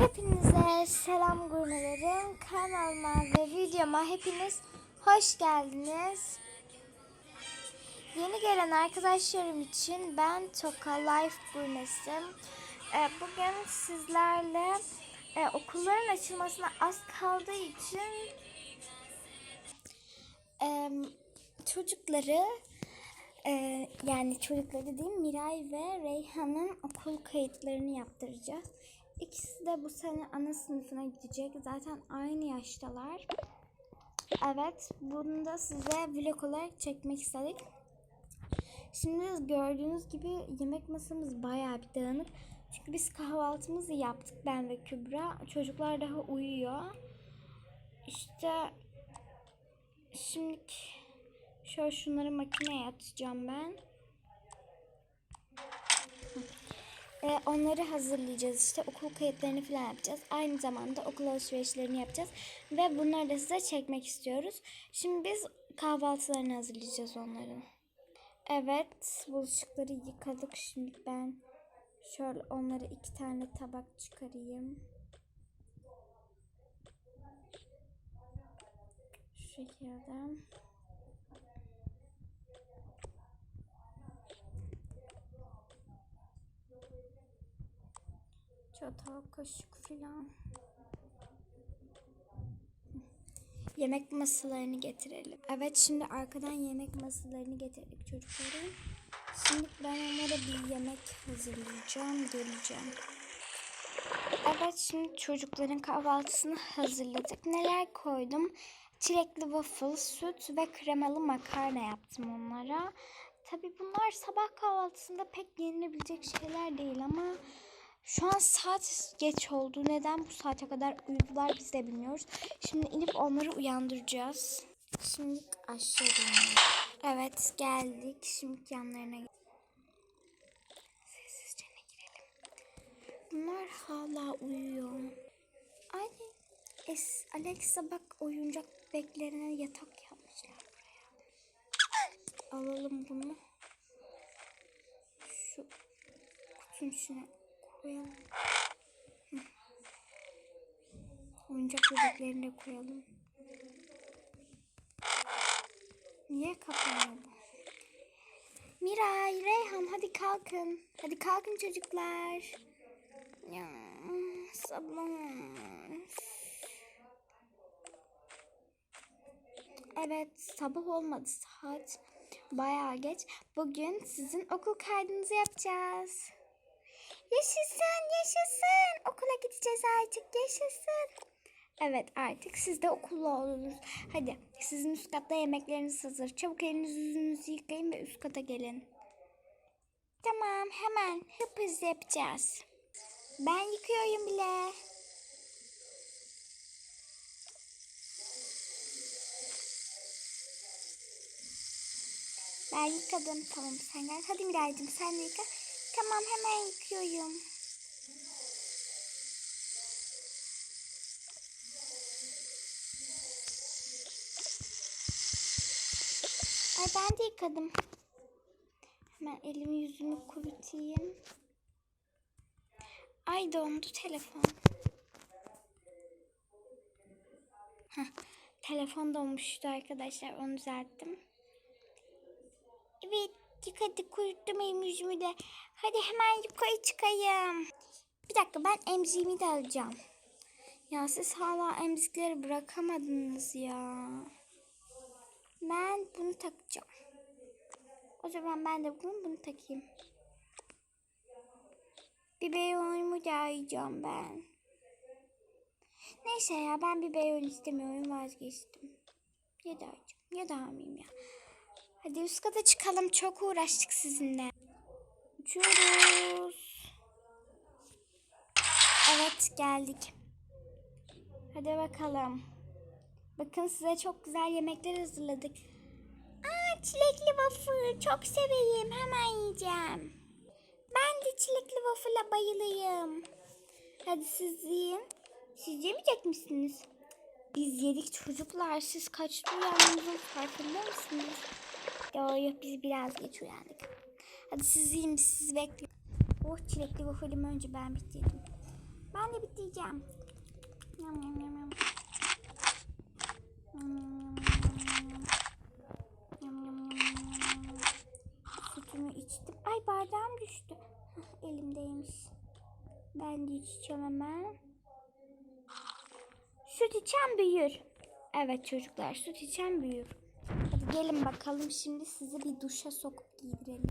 Hepinize selam gurmelerim. Kanalıma ve videoma hepiniz hoş geldiniz. Yeni gelen arkadaşlarım için ben Toka Life Gurmesi. Ee, bugün sizlerle e, okulların açılmasına az kaldığı için çocukları e, yani çocukları değil Miray ve Reyhan'ın okul kayıtlarını yaptıracağız. İkisi de bu sene ana sınıfına gidecek. Zaten aynı yaştalar. Evet, bunu da size vlog olarak çekmek istedik. Şimdi gördüğünüz gibi yemek masamız bayağı bir dağınık. Çünkü biz kahvaltımızı yaptık ben ve Kübra. Çocuklar daha uyuyor. İşte şimdi şöyle şunları makineye atacağım ben. Ee, onları hazırlayacağız işte okul kayıtlarını falan yapacağız. Aynı zamanda okul alışverişlerini yapacağız. Ve bunları da size çekmek istiyoruz. Şimdi biz kahvaltılarını hazırlayacağız onların. Evet bulaşıkları yıkadık. Şimdi ben şöyle onları iki tane tabak çıkarayım. Şu şekilde. Çatal, kaşık filan. Yemek masalarını getirelim. Evet şimdi arkadan yemek masalarını getirdik çocukların. Şimdi ben onlara bir yemek hazırlayacağım, geleceğim. Evet şimdi çocukların kahvaltısını hazırladık. Neler koydum? Çilekli waffle, süt ve kremalı makarna yaptım onlara. Tabi bunlar sabah kahvaltısında pek yenilebilecek şeyler değil ama şu an saat geç oldu. Neden bu saate kadar uyudular biz de bilmiyoruz. Şimdi inip onları uyandıracağız. Şimdi aşağı iniyoruz. Evet geldik. Şimdi yanlarına Sessizce ne girelim. Bunlar hala uyuyor. Ay es Alexa bak oyuncak bebeklerine yatak yapmışlar buraya. Alalım bunu. Şu kutunun içine koyalım. Oyuncak bebeklerini de koyalım. Niye kapanıyor? Miray, Reyhan hadi kalkın. Hadi kalkın çocuklar. Ya, sabah. Evet, sabah olmadı saat. Bayağı geç. Bugün sizin okul kaydınızı yapacağız. Yaşasın, yaşasın. Okula gideceğiz artık, yaşasın. Evet artık siz de okulla olursunuz. Hadi sizin üst katta yemekleriniz hazır. Çabuk elinizi yüzünüzü yıkayın ve üst kata gelin. Tamam hemen hıp hızlı yapacağız. Ben yıkıyorum bile. Ben yıkadım. Tamam sen gel. Hadi Miray'cığım sen de yıka. Tamam hemen yıkıyorum. Ay ben de yıkadım. Hemen elimi yüzümü kurutayım. Ay dondu telefon. Heh, telefon donmuştu arkadaşlar onu düzelttim. Evet yıkadık kuruttum elimi yüzümü de. Hadi hemen yukarı çıkayım. Bir dakika ben emziğimi de alacağım. Ya siz hala emzikleri bırakamadınız ya. Ben bunu takacağım. O zaman ben de bugün bunu takayım. Biberonumu da arayacağım ben. Neyse ya ben biberon istemiyorum vazgeçtim. Ya da arayacağım ya da almayayım ya. Hadi üst kata çıkalım çok uğraştık sizinle. Uçuyoruz. Evet geldik. Hadi bakalım. Bakın size çok güzel yemekler hazırladık. Aa çilekli waffle çok seveyim. Hemen yiyeceğim. Ben de çilekli waffle'a bayılayım. Hadi siz yiyin. Siz yemeyecek misiniz? Biz yedik çocuklar. Siz kaçta uyandığınızın farkında mısınız? Yok yok biz biraz geç uyandık. Hadi siz yiyin sizi bekliyoruz. Oh çilekli waffle'ımı önce ben bitirdim. Ben de bitireceğim. Yam yam yam yam. Sütümü içtim. Ay bardağım düştü. Elimdeymiş. Ben de içeceğim hemen. Süt içen büyür. Evet çocuklar süt içen büyür. Gelin bakalım şimdi sizi bir duşa sokup giydirelim.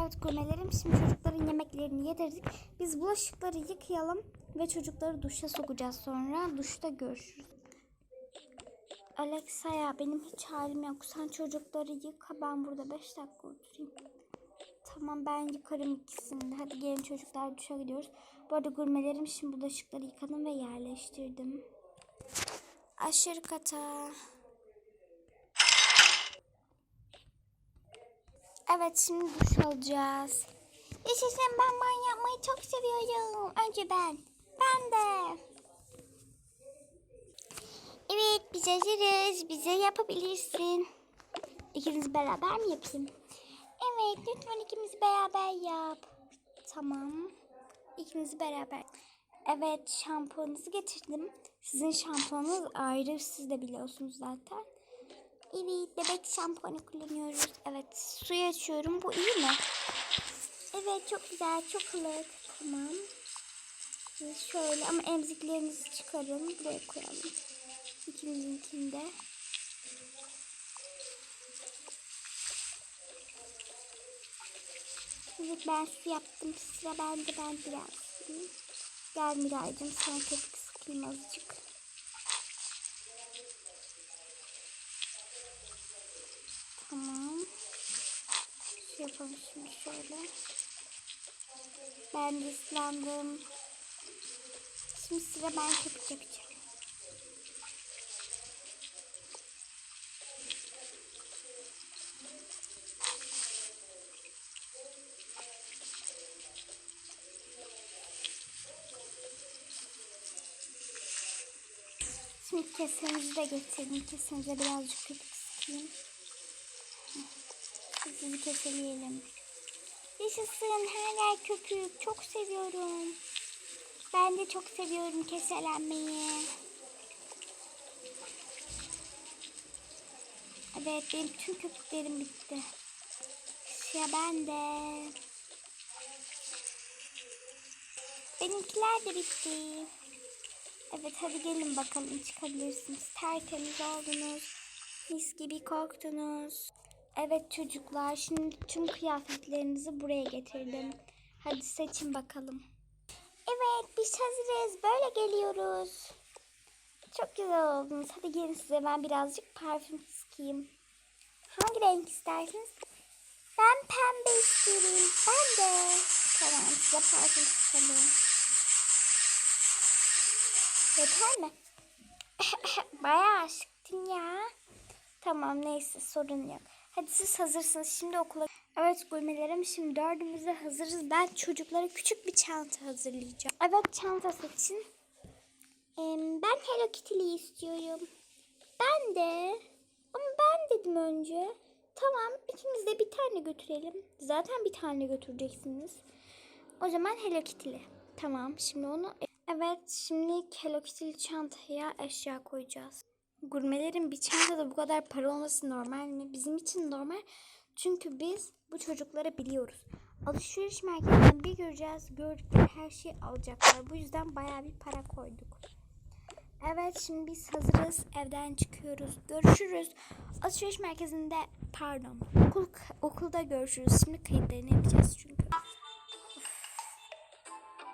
Evet gurmelerim şimdi çocukların yemeklerini yedirdik. Biz bulaşıkları yıkayalım ve çocukları duşa sokacağız sonra. Duşta görüşürüz. Alexa ya benim hiç halim yok. Sen çocukları yıka ben burada 5 dakika oturayım. Tamam ben yıkarım ikisini de. Hadi gelin çocuklar duşa gidiyoruz. Bu arada gurmelerim şimdi bulaşıkları yıkadım ve yerleştirdim. Aşırı kata. Evet şimdi duş alacağız. Yaşasın ben banyo yapmayı çok seviyorum. Önce ben. Ben de. Evet biz hazırız. Bize yapabilirsin. İkiniz beraber mi yapayım? Evet lütfen ikimiz beraber yap. Tamam. İkiniz beraber. Evet şampuanınızı getirdim. Sizin şampuanınız ayrı siz de biliyorsunuz zaten. Evet bebek şampuanı kullanıyoruz. Evet suyu açıyorum. Bu iyi mi? Evet çok güzel çok ılık. Tamam. Şimdi şöyle ama emziklerinizi çıkarın. Buraya koyalım. İkinizinkini de. Evet ben su yaptım. Sıra bende ben biraz. Gel Miray'cığım sana köpük sıkayım azıcık. Tamam. Şey yapalım şimdi şöyle. Ben de ıslandım. Şimdi sıra ben köpük yapacağım. Şimdi kesemizi de getirdim. Kesemize birazcık köpük sıkayım. Sizi keseleyelim. Yaşasın her yer köpük. Çok seviyorum. Ben de çok seviyorum keselenmeyi. Evet benim tüm köpüklerim bitti. Ya ben de. Benimkiler de bitti. Evet hadi gelin bakalım çıkabilirsiniz. Tertemiz oldunuz. Mis gibi koktunuz. Evet çocuklar şimdi tüm kıyafetlerinizi buraya getirdim. Hadi seçin bakalım. Evet biz hazırız. Böyle geliyoruz. Çok güzel oldunuz. Hadi gelin size ben birazcık parfüm sıkayım. Hangi renk istersiniz? Ben pembe istiyorum. Ben de. Tamam size parfüm sıkalım. Yeter mi? Bayağı sıktın ya. Tamam neyse sorun yok. Hadi siz hazırsınız. Şimdi okula... Evet gurmelerim şimdi dördümüze hazırız. Ben çocuklara küçük bir çanta hazırlayacağım. Evet çanta seçin. Ee, ben Hello Kitty'li istiyorum. Ben de. Ama ben dedim önce. Tamam ikimiz de bir tane götürelim. Zaten bir tane götüreceksiniz. O zaman Hello Kitty'li. Tamam şimdi onu... Evet şimdi Hello Kitty'li çantaya eşya koyacağız. Gurmelerin bir çantada bu kadar para olması normal mi? Bizim için normal. Çünkü biz bu çocukları biliyoruz. Alışveriş merkezinden bir göreceğiz. Gördükleri her şeyi alacaklar. Bu yüzden bayağı bir para koyduk. Evet şimdi biz hazırız. Evden çıkıyoruz. Görüşürüz. Alışveriş merkezinde pardon okul, okulda görüşürüz. Şimdi kayıtlarını yapacağız çünkü.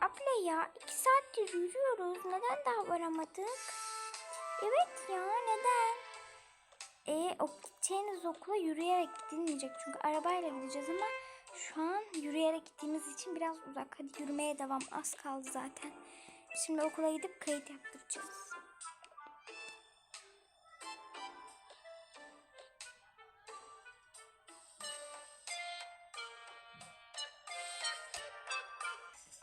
Abla ya iki saattir yürüyoruz. Neden daha varamadık? Evet ya neden? E o gideceğiniz okula yürüyerek gidilmeyecek çünkü arabayla gideceğiz ama şu an yürüyerek gittiğimiz için biraz uzak. Hadi yürümeye devam az kaldı zaten. Şimdi okula gidip kayıt yaptıracağız.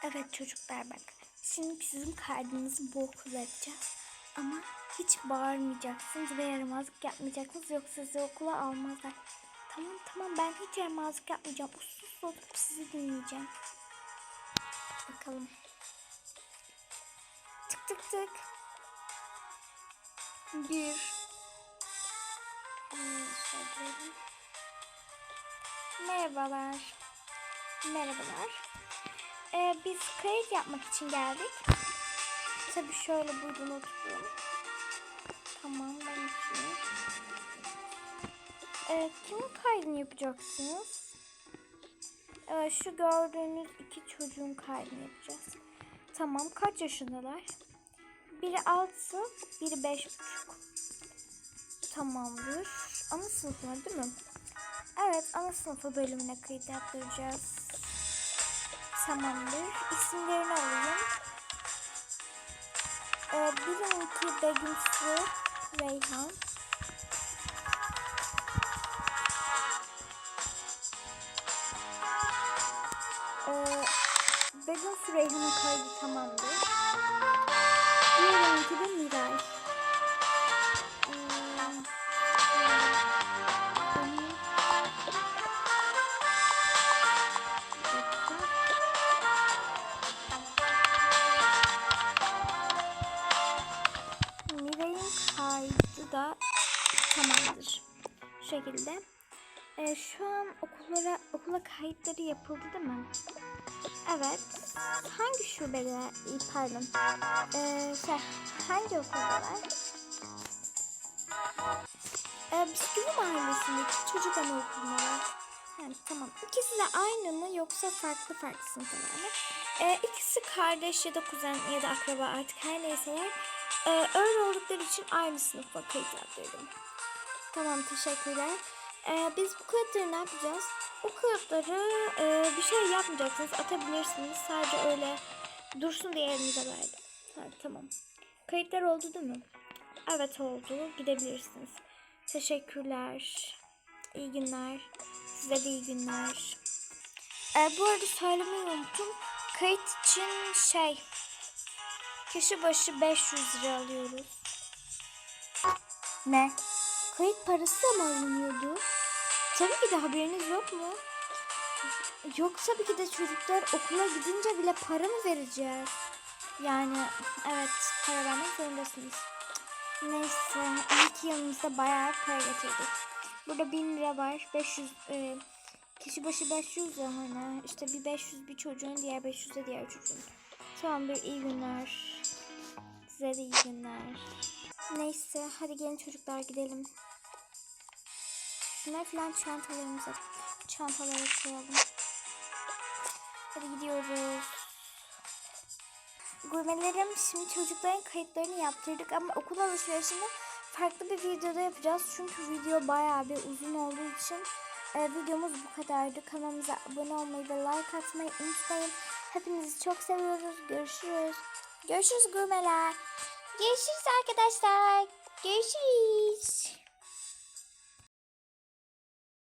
Evet çocuklar bak. Şimdi sizin kaydınızı bu okula yapacağız. Ama hiç bağırmayacaksınız ve yaramazlık yapmayacaksınız. Yoksa sizi okula almazlar. Tamam tamam ben hiç yaramazlık yapmayacağım. Usus oturup sizi dinleyeceğim. Bakalım. yaptık. Bir. Hmm, şöyle diyelim. Merhabalar. Merhabalar. Ee, biz kayıt yapmak için geldik. Tabii şöyle buyurun oturun. Tamam ben oturayım. Ee, kimin kaydını yapacaksınız? Ee, şu gördüğünüz iki çocuğun kaydını yapacağız. Tamam kaç yaşındalar? Biri altı, biri beş buçuk. Tamamdır. Ana sınıfına değil mi? Evet ana sınıfı bölümüne kayıt yaptıracağız. Tamamdır. İsimlerini alayım. Ee, birininki Begüm Su Reyhan. Ee, Begüm Su Reyhan'ın kaydı tamamdır. Da tamamdır. Şu şekilde. Ee, şu an okullara okula kayıtları yapıldı değil mi? Evet. Hangi şubede? İyi, Pardon. Ee, şey, hangi okuldalar? Ee, Bisküvi Mahallesi'ndeki çocuk anaokulundalar. Yani tamam. İkisi de aynı mı yoksa farklı farklı sınıflar mı? Ee, ikisi kardeş ya da kuzen ya da akraba artık her neyseler. Ee, öyle oldukları için aynı sınıfa kayıt yaptırdım. Tamam teşekkürler. Ee, biz bu kağıtları ne yapacağız? O kağıtları e, bir şey yapmayacaksınız. Atabilirsiniz. Sadece öyle dursun diye elinize verdim. Ha, tamam. Kayıtlar oldu değil mi? Evet oldu. Gidebilirsiniz. Teşekkürler. İyi günler. Size iyi günler. Ee, bu arada söylemeyi unuttum. Kayıt için şey kişi başı 500 lira alıyoruz. Ne? Kayıt parası da mı alınıyordu? Tabii ki de haberiniz yok mu? Yok tabii ki de çocuklar okula gidince bile para mı vereceğiz? Yani evet para vermek zorundasınız. Neyse iyi ki yanımızda bayağı para getirdik. Burada 1000 lira var. 500 e, kişi başı 500 lira hani. İşte bir 500 bir çocuğun diğer 500 de diğer çocuğun. Tamamdır iyi günler. Size de iyi günler. Neyse hadi gelin çocuklar gidelim. Şunlar falan çantalarımıza çantalara koyalım. Hadi gidiyoruz. Gurmelerim şimdi çocukların kayıtlarını yaptırdık ama okul alışverişini farklı bir videoda yapacağız. Çünkü video bayağı bir uzun olduğu için e, videomuz bu kadardı. Kanalımıza abone olmayı ve like atmayı unutmayın. Hepinizi çok seviyoruz. Görüşürüz. Görüşürüz gurmeler. Görüşürüz arkadaşlar. Görüşürüz.